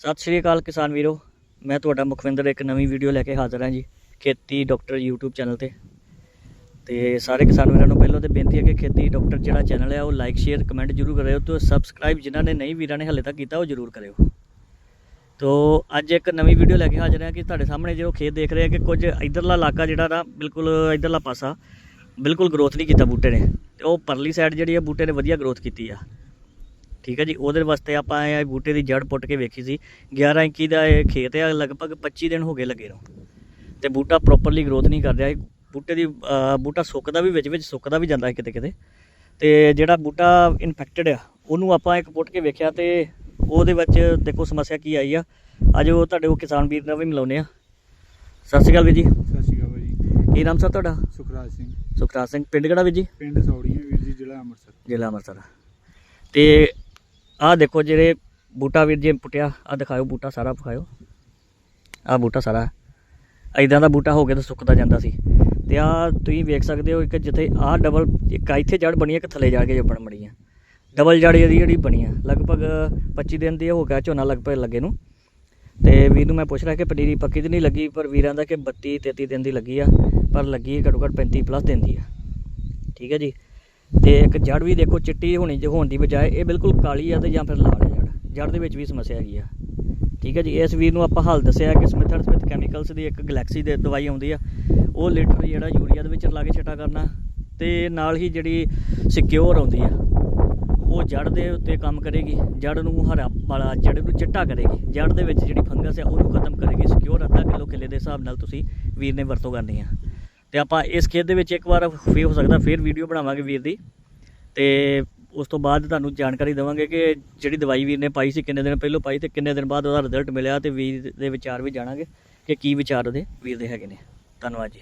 ਸਤਿ ਸ਼੍ਰੀ ਅਕਾਲ ਕਿਸਾਨ ਵੀਰੋ। ਮੈਂ ਤੁਹਾਡਾ ਮੁਖਵਿੰਦਰ ਇੱਕ ਨਵੀਂ ਵੀਡੀਓ ਲੈ ਕੇ ਹਾਜ਼ਰ ਹਾਂ ਜੀ, ਖੇਤੀ ਡਾਕਟਰ YouTube ਚੈਨਲ ਤੇ। ਤੇ ਸਾਰੇ ਕਿਸਾਨ ਵੀਰਾਂ ਨੂੰ ਪਹਿਲਾਂ ਤੇ ਬੇਨਤੀ ਹੈ ਕਿ ਖੇਤੀ ਡਾਕਟਰ ਜਿਹੜਾ ਚੈਨਲ ਹੈ, ਉਹ ਲਾਈਕ ਸ਼ੇਅਰ ਕਮੈਂਟ ਜਰੂਰ ਕਰਿਓ ਤੇ ਸਬਸਕ੍ਰਾਈਬ ਜਿਨ੍ਹਾਂ ਨੇ ਨਹੀਂ ਵੀਰਾਂ ਨੇ ਹਲੇ ਤੱਕ ਕੀਤਾ, ਉਹ ਜਰੂਰ ਕਰਿਓ। ਤੋ ਅੱਜ ਇੱਕ ਨਵੀਂ ਵੀਡੀਓ ਲੈ ਕੇ ਹਾਜ਼ਰ ਹਾਂ ਕਿ ਤੁਹਾਡੇ ਸਾਹਮਣੇ ਜੋ ਖੇਤ ਦੇਖ ਰਹੇ ਆ ਕਿ ਕੁਝ ਇਧਰਲਾ ਇਲਾਕਾ ਜਿਹੜਾ ਨਾ ਬਿਲਕੁਲ ਇਧਰਲਾ ਪਾਸਾ ਬਿਲਕੁਲ ਗਰੋਥ ਨਹੀਂ ਕੀਤਾ ਬੂਟੇ ਨੇ। ਤੇ ਉਹ ਪਰਲੀ ਸਾਈਡ ਜਿਹੜੀ ਆ, ਬੂਟੇ ਨੇ ਵਧੀਆ ਗਰੋਥ ਕੀਤੀ ਆ। ਠੀਕ ਹੈ ਜੀ ਉਹਦੇ ਵਾਸਤੇ ਆਪਾਂ ਇਹ ਬੂਟੇ ਦੀ ਜੜ ਪੁੱਟ ਕੇ ਵੇਖੀ ਸੀ। 11 ਇੰਚੀ ਦਾ ਇਹ ਖੇਤ ਹੈ ਲਗਭਗ 25 ਦਿਨ ਹੋ ਗਏ ਲੱਗੇ ਨੂੰ। ਤੇ ਬੂਟਾ ਪ੍ਰੋਪਰਲੀ ਗਰੋਥ ਨਹੀਂ ਕਰ ਰਿਹਾ ਇਹ। ਬੂਟੇ ਦੀ ਬੂਟਾ ਸੁੱਕਦਾ ਵੀ ਵਿੱਚ ਵਿੱਚ ਸੁੱਕਦਾ ਵੀ ਜਾਂਦਾ ਹੈ ਕਿਤੇ ਕਿਤੇ। ਤੇ ਜਿਹੜਾ ਬੂਟਾ ਇਨਫੈਕਟਡ ਆ ਉਹਨੂੰ ਆਪਾਂ ਇੱਕ ਪੁੱਟ ਕੇ ਵੇਖਿਆ ਤੇ ਉਹਦੇ ਵਿੱਚ ਦੇਖੋ ਸਮੱਸਿਆ ਕੀ ਆਈ ਆ। ਅੱਜ ਉਹ ਤੁਹਾਡੇ ਉਹ ਕਿਸਾਨ ਵੀਰ ਨਾਲ ਵੀ ਮਿਲਾਉਂਦੇ ਆ। ਸਤਿ ਸ਼੍ਰੀ ਅਕਾਲ ਵੀਰ ਜੀ। ਸਤਿ ਸ਼੍ਰੀ ਅਕਾਲ ਭਾਜੀ ਕੀ ਨਾਮ ਸਰ ਤੁਹਾਡਾ? ਸੁਖਰਾਜ ਸਿੰਘ। ਸੁਖਰਾਜ ਸਿੰਘ ਪਿੰਡ ਕਿਹੜਾ ਵੀਰ ਜੀ? ਪਿੰਡ ਸੌੜੀਆਂ ਵੀਰ ਜੀ ਜ਼ਿਲ੍ਹਾ ਅੰਮ੍ਰਿਤਸਰ। ਜ਼ਿਲ੍ਹਾ ਅੰਮ੍ਰਿਤਸਰ। ਤੇ ਆਹ ਦੇਖੋ ਜਿਹੜੇ ਬੂਟਾ ਵੀਰ ਜੀ ਪੁੱਟਿਆ ਆ ਦਿਖਾਓ ਬੂਟਾ ਸਾਰਾ, ਵਿਖਾਓ। ਆਹ ਬੂਟਾ ਸਾਰਾ। ਐਦਾਂ ਦਾ ਬੂਟਾ ਹੋ ਗਿਆ ਤਾਂ ਸੁੱਕਦਾ ਜਾਂਦਾ ਸੀ। ਤੇ ਆ ਤੁਸੀਂ ਵੇਖ ਸਕਦੇ ਹੋ ਕਿ ਜਿੱਥੇ ਆਹ ਡਬਲ ਇੱਕ ਇੱਥੇ ਜੜ ਬਣੀ ਹੈ ਕਿ ਥੱਲੇ ਜਾ ਕੇ ਜੜ ਬਣੀ ਹੈ ਡਬਲ ਜੜ ਇਹਦੀ ਜਿਹੜੀ ਬਣੀ ਹੈ ਲਗਭਗ 25 ਦਿਨ ਦੀ ਹੋ ਗਿਆ, ਝੋਨਾ ਲਗਭਗ ਲੱਗੇ ਨੂੰ। ਤੇ ਵੀਰ ਨੂੰ ਮੈਂ ਪੁੱਛ ਰਿਹਾ ਕਿ ਪਨੀਰੀ ਪੱਕੀ ਤੇ ਨਹੀਂ ਲੱਗੀ, ਪਰ ਵੀਰਾਂ ਦਾ ਕਿ 32 33 ਦਿਨ ਦੀ ਲੱਗੀ ਆ, ਪਰ ਲੱਗੀ ਘੱਟੋ ਘੱਟ 35 ਪਲੱਸ ਦਿਨ ਦੀ ਆ। ਠੀਕ ਹੈ ਜੀ? ਤੇ ਇੱਕ ਜੜ ਵੀ ਦੇਖੋ ਚਿੱਟੀ ਹੋਣੀ ਜੇ ਹੋਣ ਦੀ ਬਜਾਏ ਇਹ ਬਿਲਕੁਲ ਕਾਲੀ ਆ ਤੇ ਜਾਂ ਫਿਰ ਲਾਲ ਆ ਜੜ। ਜੜ ਦੇ ਵਿੱਚ ਵੀ ਸਮੱਸਿਆ ਹੈਗੀ ਆ। ਠੀਕ ਹੈ ਜੀ, ਇਸ ਵੀਰ ਨੂੰ ਆਪਾਂ ਹੱਲ ਦੱਸਿਆ ਕਿ ਸਮਿਥਰ ਸਮਿਥ ਕੈਮੀਕਲਸ ਦੀ ਇੱਕ ਗਲੈਕਸੀ ਦੇ ਦਵਾਈ ਆਉਂਦੀ ਆ। ਉਹ ਲੀਟਰ ਜਿਹੜਾ ਯੂਰੀਆ ਦੇ ਵਿੱਚ ਰਲਾ ਕੇ ਛਿੱਟਾ ਕਰਨਾ ਤੇ ਨਾਲ ਹੀ ਜਿਹੜੀ ਸਿਕਿਉਰ ਆਉਂਦੀ ਆ, ਉਹ ਜੜ ਦੇ ਉੱਤੇ ਕੰਮ ਕਰੇਗੀ। ਜੜ ਨੂੰ ਹਰਾ ਵਾਲਾ ਜੜ ਨੂੰ ਚਿੱਟਾ ਕਰੇਗੀ। ਜੜ ਦੇ ਵਿੱਚ ਜਿਹੜੀ ਫੰਗਸ ਹੈ ਉਹਨੂੰ ਖਤਮ ਕਰੇਗੀ। ਸਿਕਿਉਰ ਅੱਧਾ ਕਿਲੋ ਕਿੱਲੇ ਦੇ ਹਿਸਾਬ ਨਾਲ ਤੁਸੀਂ ਵੀਰ ਨੇ ਵਰਤੋਂ ਕਰਨੀ ਆ। ਤੇ ਆਪਾਂ ਇਸ ਖੇਤ ਦੇ ਵਿੱਚ ਇੱਕ ਵਾਰ ਫੇਰ ਹੋ ਸਕਦਾ ਫੇਰ ਵੀਡੀਓ ਬਣਾਵਾਂਗੇ ਵੀਰ ਦੀ। ਤੇ ਉਸ ਤੋਂ ਬਾਅਦ ਤੁਹਾਨੂੰ ਜਾਣਕਾਰੀ ਦੇਵਾਂਗੇ ਕਿ ਜਿਹੜੀ ਦਵਾਈ ਵੀਰ ਨੇ ਪਾਈ ਸੀ ਕਿੰਨੇ ਦਿਨ ਪਹਿਲਾਂ ਪਾਈ ਤੇ ਕਿੰਨੇ ਦਿਨ ਬਾਅਦ ਉਹਦਾ ਰਿਜ਼ਲਟ ਮਿਲਿਆ ਤੇ ਵੀਰ ਦੇ ਵਿਚਾਰ ਵੀ ਜਾਣਾਂਗੇ ਕਿ ਕੀ ਵਿਚਾਰ ਉਹਦੇ ਵੀਰ ਦੇ ਹੈਗੇ ਨੇ। ਧੰਨਵਾਦ ਜੀ।